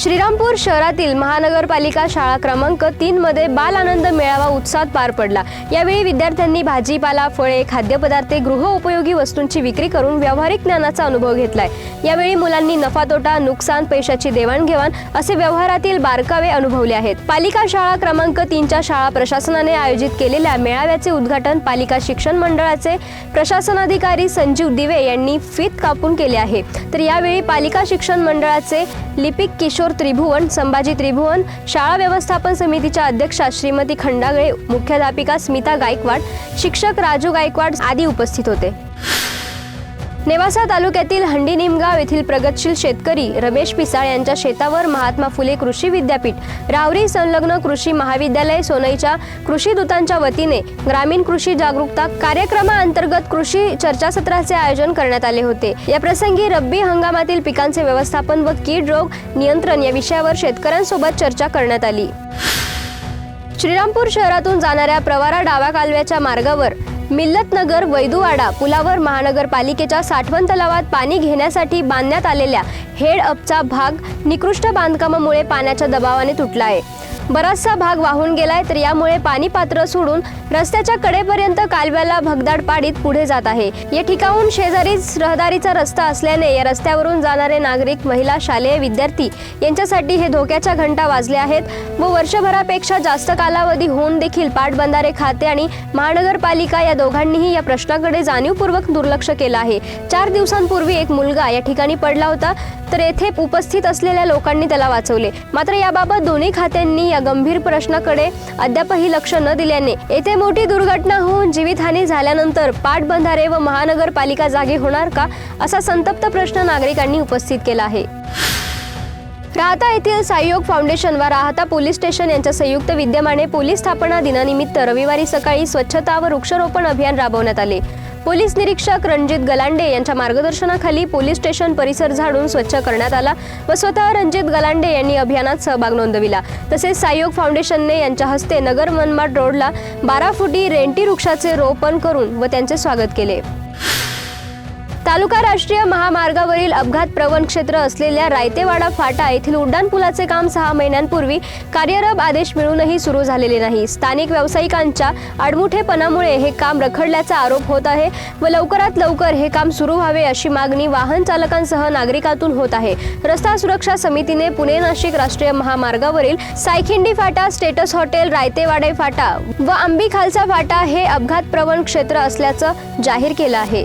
श्रीरामपूर शहरातील महानगरपालिका शाळा क्रमांक तीन मध्ये बाल आनंद मेळावा उत्साहात पार पडला. यावेळी विद्यार्थ्यांनी भाजीपाला फळे खाद्यपदार्थ गृह उपयोगी वस्तूंची विक्री करून व्यावहारिक ज्ञानाचा अनुभव घेतलाय. यावेळी मुलांनी नफा तोटा नुकसान पैशाची देवाणघेवाण असे व्यवहारातील बारकावे अनुभवले आहेत. पालिका शाळा क्रमांक तीनच्या शाळा प्रशासनाने आयोजित केलेल्या मेळाव्याचे उद्घाटन पालिका शिक्षण मंडळाचे प्रशासनाधिकारी संजीव दिवे यांनी फीत कापून केले आहे. तर यावेळी पालिका शिक्षण मंडळाचे लिपिक किशोर त्रिभुवन संभाजी त्रिभुवन शाळा व्यवस्थापन समितीच्या अध्यक्षा श्रीमती खंडागळे मुख्याध्यापिका स्मिता गायकवाड शिक्षक राजू गायकवाड आदी उपस्थित होते. नेवासा तालुक्यातील हंडी निमगाव येथील प्रगतशील शेतकरी रमेश पिसाळ यांच्या शेतावर महात्मा फुले कृषी विद्यापीठ रावरी संलग्न कृषी महाविद्यालय सोनईच्या कृषी दूतांच्या वतीने ग्रामीण कृषी जागरूकता कार्यक्रमाअंतर्गत कृषी चर्चासत्राचे आयोजन करण्यात आले होते. या प्रसंगी रब्बी हंगामातील पिकांचे व्यवस्थापन व कीड रोग नियंत्रण या विषयावर शेतकऱ्यांसोबत चर्चा करण्यात आली. श्रीरामपूर शहरातून जाणाऱ्या प्रवारा डाव्या कालव्याच्या मार्गावर मिल्लतनगर वैदुवाडा पुलावर महानगरपालिकेच्या साठवण तलावात पाणी घेण्यासाठी बांधण्यात आलेल्या हेड अपचा भाग निकृष्ट बांधकामामुळे पाण्याच्या दबावाने तुटला आहे बराचसा भाग वाहून गेलाय तर यामुळे पाणी पात्र सोडून रस्त्याच्या कडेपर्यंत कालव्याला भगदाड पाडीत पुढे जात आहे. या ठिकाणून शेजारीच रहदारीचा रस्ता असल्याने या रस्त्यावरून जाणारे नागरिक महिला शालेय विद्यार्थी यांच्यासाठी हे धोक्याच्या घंटा वाजल्या आहेत व वर्षभरापेक्षा जास्त कालावधी होऊन देखील पाटबंधारे खाते आणि महानगरपालिका या दोघांनीही या प्रश्नाकडे जाणीवपूर्वक दुर्लक्ष केलं आहे. चार दिवसांपूर्वी एक मुलगा या ठिकाणी पडला होता तर येथे उपस्थित असलेल्या लोकांनी त्याला वाचवले. मात्र याबाबत दोन्ही खात्यांनी या गंभीर प्रश्नाकडे अद्यापही लक्ष न दिल्याने येथे मोठी दुर्घटना होऊन जीवितहानी झाल्यानंतर पाटबंधारे व महानगरपालिका जागी होणार का असा संतप्त प्रश्न नागरिकांनी उपस्थित केला आहे. राहता येथील सहयोग फाउंडेशन व राहता पोलीस स्टेशन यांच्या संयुक्त विद्यमाने पोलीस स्थापना दिनानिमित्त रविवारी सकाळी स्वच्छता व वृक्षारोपण अभियान राबवण्यात आले. पोलीस निरीक्षक रणजित गलांडे यांच्या मार्गदर्शनाखाली पोलीस स्टेशन परिसर झाडून स्वच्छ करण्यात आला व स्वतः रणजित गलांडे यांनी अभियानात सहभाग नोंदविला. तसेच सहयोग फाउंडेशनने यांच्या हस्ते नगर मनमाड रोडला बारा फुटी रेंटी वृक्षाचे रोपण करून व त्यांचे स्वागत केले. तालुका राष्ट्रीय महामार्गावरील अपघात प्रवण क्षेत्र असलेल्या रायतेवाडा फाटा येथील उड्डाणपुलाचे काम सहा महिन्यांपूर्वी कार्यरत आदेश मिळूनही सुरू झालेले नाही. स्थानिक व्यावसायिकांच्या आडमुठेपणामुळे हे काम रखडल्याचा आरोप होत आहे व लवकरात लवकर हे काम सुरू व्हावे अशी मागणी वाहन चालकांसह नागरिकातून होत आहे. रस्ता सुरक्षा समितीने पुणे नाशिक राष्ट्रीय महामार्गावरील सायखिंडी फाटा स्टेटस हॉटेल रायतेवाडे फाटा व आंबी खालसा फाटा हे अपघात प्रवण क्षेत्र असल्याचं जाहीर केलं आहे.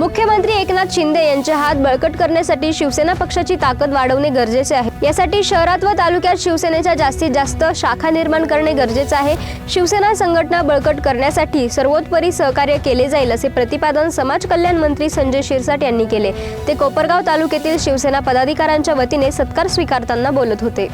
मुख्यमंत्री एकनाथ शिंदे यांचे हात बळकट करण्यासाठी शिवसेना पक्षाची ताकद वाढवणे गरजेचे आहे. यासाठी शहरात व तालुक्यात शिवसेनेच्या जास्तीत जास्त शाखा निर्माण करणे गरजेचे आहे. शिवसेना संघटना बळकट करण्यासाठी सर्वोत्परी सहकार्य केले जाईल असे प्रतिपादन समाज कल्याण मंत्री संजय शिरसाट यांनी केले. ते कोपरगाव तालुक्यातील शिवसेना पदाधिकाऱ्यांच्या वतीने सत्कार स्वीकारताना बोलत होते.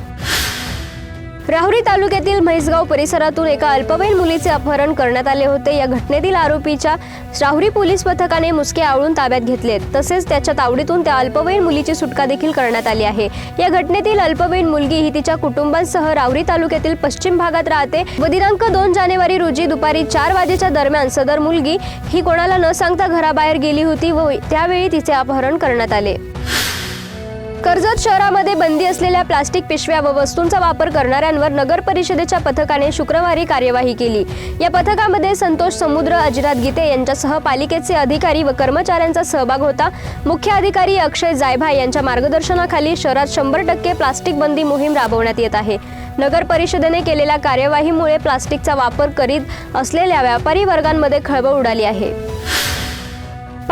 राहुरी तालुक्यातील म्हैसगाव परिसरातून एका अल्पवयीन मुलीचे अपहरण करण्यात आले होते. या घटनेतील आरोपीच्या राहुरी पोलीस पथकाने मुसके आवळून ताब्यात घेतले तसेच त्याच्या तावडीतून त्या अल्पवयीन मुलीची सुटका देखील करण्यात आली आहे. या घटनेतील अल्पवयीन मुलगी ही तिच्या कुटुंबांसह राहुरी तालुक्यातील पश्चिम भागात राहते. व दिनांक दोन जानेवारी रोजी दुपारी चार वाजेच्या दरम्यान सदर मुलगी ही कोणाला न सांगता घराबाहेर गेली होती व त्यावेळी तिचे अपहरण करण्यात आले. कर्जत शहरामध्ये बंदी असलेल्या प्लास्टिक पिशव्या व वस्तूंचा वापर करणाऱ्यांवर नगर परिषदेच्या पथकाने शुक्रवारी कार्यवाही केली. या पथकामध्ये संतोष समुद्र अजिरात गीते यांच्यासह पालिकेचे अधिकारी व कर्मचाऱ्यांचा सहभाग होता. मुख्य अधिकारी अक्षय जायभा यांच्या मार्गदर्शनाखाली शहरात शंभर टक्के प्लास्टिक बंदी मोहीम राबवण्यात येत आहे. नगर परिषदेने केलेल्या कार्यवाहीमुळे प्लास्टिकचा वापर करीत असलेल्या व्यापारी वर्गांमध्ये खळबळ उडाली आहे.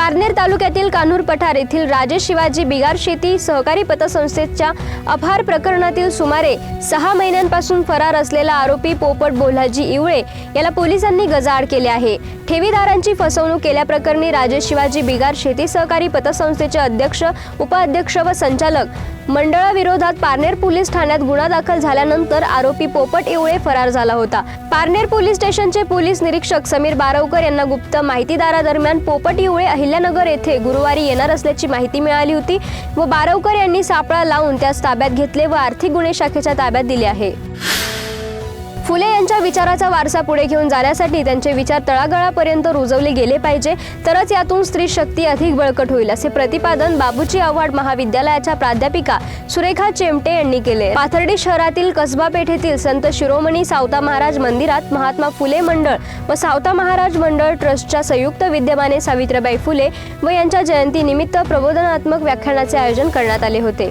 पारनेर तालुक्यातील कानूर पठार येथील राजेश शिवाजी बिगार शेती सहकारी पतसंस्थेच्या अपहार प्रकरणातील सुमारे सहा महिन्यांपासून फरार असलेला आरोपी पोपट बोल्हाजी इवळे याला पोलिसांनी गजाआड केले आहे. ठेवीदारांची फसवणूक केल्याप्रकरणी राजेश शिवाजी बिगार शेती सहकारी पतसंस्थेचे अध्यक्ष उपाध्यक्ष व संचालक मंडळाविरोधात पारनेर पोलीस ठाण्यात गुन्हा दाखल झाल्यानंतर आरोपी पोपट इवळे फरार झाला होता. पारनेर पोलीस स्टेशनचे पोलीस निरीक्षक समीर बारवकर यांना गुप्त माहितीदारादरम्यान पोपट इवळे अहिल्यानगर येथे गुरुवारी येणार असल्याची माहिती मिळाली होती व बारवकर यांनी सापळा लावून त्यास ताब्यात घेतले व आर्थिक गुन्हे शाखेच्या ताब्यात दिले आहे. फुले यांच्या विचाराचा वारसा पुढे घेऊन जाण्यासाठी त्यांचे विचार तळागाळापर्यंत रुजवले गेले पाहिजे. तरच यातून स्त्री शक्ती अधिक बळकट होईल असे प्रतिपादन बाबूजी आव्हाड महाविद्यालयाच्या प्राध्यापिका सुरेखा चेमटे यांनी केले. पाथर्डी शहरातील कसबा पेठेतील संत शिरोमणी सावता महाराज मंदिरात महात्मा फुले मंडळ व सावता महाराज मंडळ ट्रस्टच्या संयुक्त विद्यमाने सावित्रीबाई फुले व यांच्या जयंतीनिमित्त प्रबोधनात्मक व्याख्यानाचे आयोजन करण्यात आले होते.